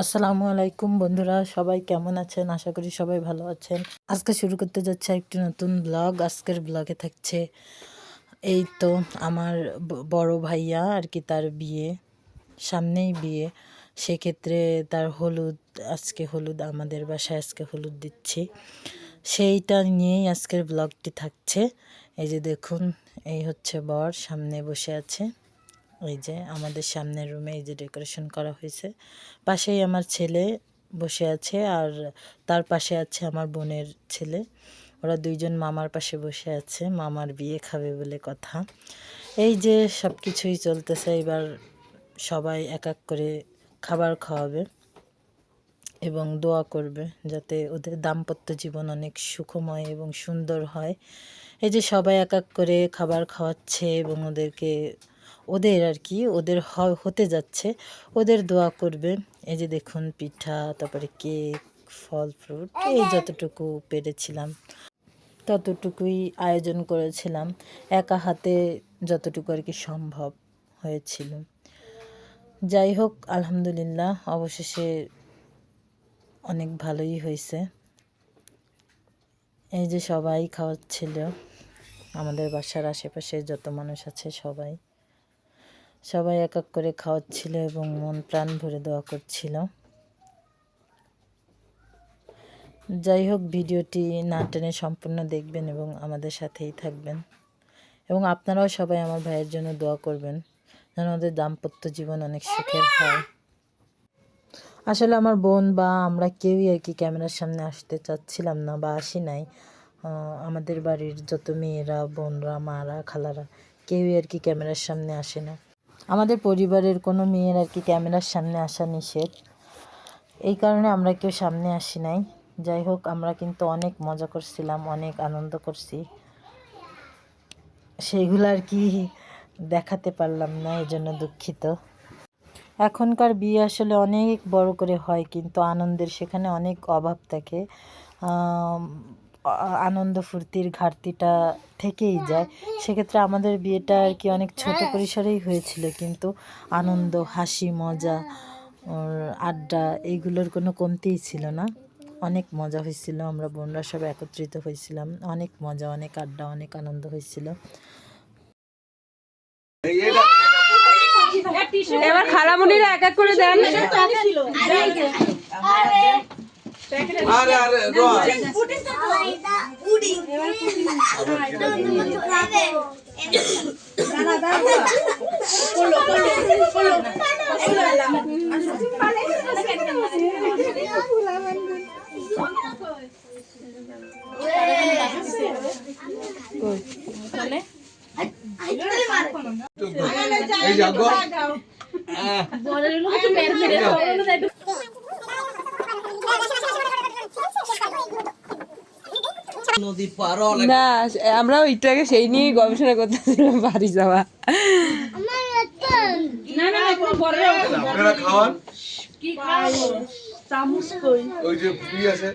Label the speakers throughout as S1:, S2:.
S1: আসসালামু আলাইকুম বন্ধুরা, সবাই কেমন আছেন? আশা করি সবাই ভালো আছেন। আজকে শুরু করতে যাচ্ছে একটি নতুন ব্লগ আজকের ব্লগে থাকছে এই তো আমার বড় ভাইয়া আর কি তার বিয়ে, সামনেই বিয়ে। সেক্ষেত্রে তার হলুদ, আজকে হলুদ আমাদের বাসায় আজকে হলুদ দিচ্ছি। সেইটা নিয়েই আজকের ব্লগটি থাকছে। এই যে দেখুন, এই হচ্ছে বর, সামনে বসে আছে। ওই যে আমাদের সামনের রুমে এই যে ডেকোরেশন করা হয়েছে। পাশেই আমার ছেলে বসে আছে আর তার পাশে আছে আমার বোনের ছেলে। ওরা দুইজন মামার পাশে বসে আছে, মামার বিয়ে খাবে বলে কথা। এই যে সব কিছুই চলতেছে, এবার সবাই এক এক করে খাবার খাওয়াবে এবং দোয়া করবে যাতে ওদের দাম্পত্য জীবন অনেক সুখময় এবং সুন্দর হয়। এই যে সবাই এক এক করে খাবার খাওয়াচ্ছে এবং ওদেরকে ওদের আর কি, ওদের হতে যাচ্ছে। ওদের দোয়া করবে এই যে দেখুন পিঠা, তারপরে কেক, ফল, ফ্রুট, এই যতটুকু পেরেছিলাম, ততটুকুই আয়োজন করেছিলাম। একা হাতে যতটুকু আর কি সম্ভব হয়েছিল। যাই হোক, আলহামদুলিল্লাহ, অবশেষে অনেক ভালোই হয়েছে। এই যে সবাই খাওয়াচ্ছিল, আমাদের বাসার আশেপাশে যত মানুষ আছে সবাই। সবাই এক এক করে খাওয়াচ্ছিল এবং মন প্রাণ ভরে দোয়া করছিল। যাই হোক, ভিডিওটি না টেনে সম্পূর্ণ দেখবেন এবং আমাদের সাথেই থাকবেন। এবং আপনারাও সবাই আমার ভাইয়ের জন্য দোয়া করবেন, যেন ওদের দাম্পত্য জীবন অনেক সুখের হয়। আসলে আমার বোন বা আমরা কেউই আর কি ক্যামেরার সামনে আসতে চাচ্ছিলাম না বা আসি নাই। আমাদের বাড়ির যত মেয়েরা, বোনরা, মারা, খালারা, কেউই আর কি ক্যামেরার সামনে আসে না। আমাদের পরিবারের কোনো মেয়ের আর কি ক্যামেরার সামনে আসা নিষেধ। এই কারণে আমরা কেউ সামনে আসি নাই। যাই হোক, আমরা কিন্তু অনেক মজা করছিলাম, অনেক আনন্দ করছি। সেইগুলো আর কি দেখাতে পারলাম না এই জন্য দুঃখিত। এখনকার বিয়ে আসলে অনেক বড় করে হয়, কিন্তু আনন্দের সেখানে অনেক অভাব থাকে। আনন্দ ফুর্তির ঘাটতিটা থেকেই যায়। সেক্ষেত্রে আমাদের বিয়েটা আর কি অনেক ছোট পরিসরেই হয়েছিল কিন্তু আনন্দ হাসি মজা আড্ডা এইগুলোর কোনো কমতিই ছিল না। অনেক মজা হয়েছিল আমরা বোনরা সব একত্রিত হয়েছিলাম। অনেক মজা অনেক আড্ডা অনেক আনন্দ হয়েছিল।
S2: এবার খালামুনিরা এক এক করে দেন।
S3: আরে আরে রোয়া এই যাও গো নদী পার
S2: না আমরা ওইটাকে সেই নিয়ে গবেষণা করতেছিলাম বাড়ি যাওয়া।
S3: আপনারা খাওয়ান। ওই যে পুরি আছে।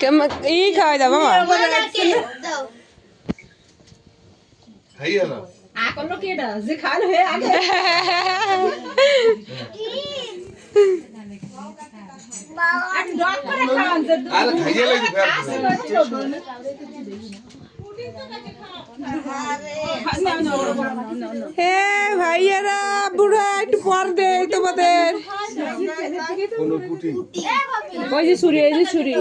S2: কেমন- ই খাওয়াই দাও মামা
S3: খাইয়ে না আরে খাইয়ে লাগি ফের
S2: হে ভাইয়ারা বুড়া একটু পর দে তোমাদের ওই যে ছুরি এই যে ছুরি।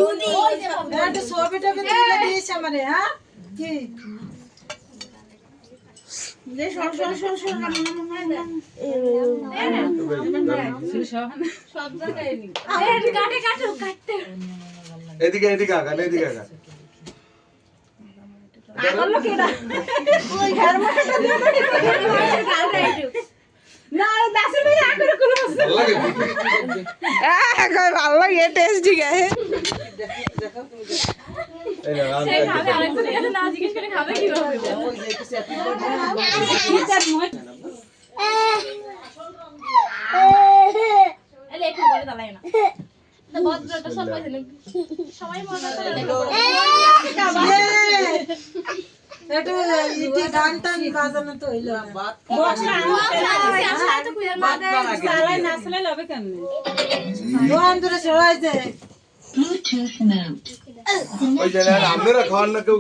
S3: এদিকে এদিকে আগা এদিকে ভালো লাগে
S2: টেস্ট ঠিক আছে। সবাই মজা করে দেখো।
S4: একটু ইটি গান টান বাজানো তো হইল
S3: আপনারা খাওয়ান না কেউ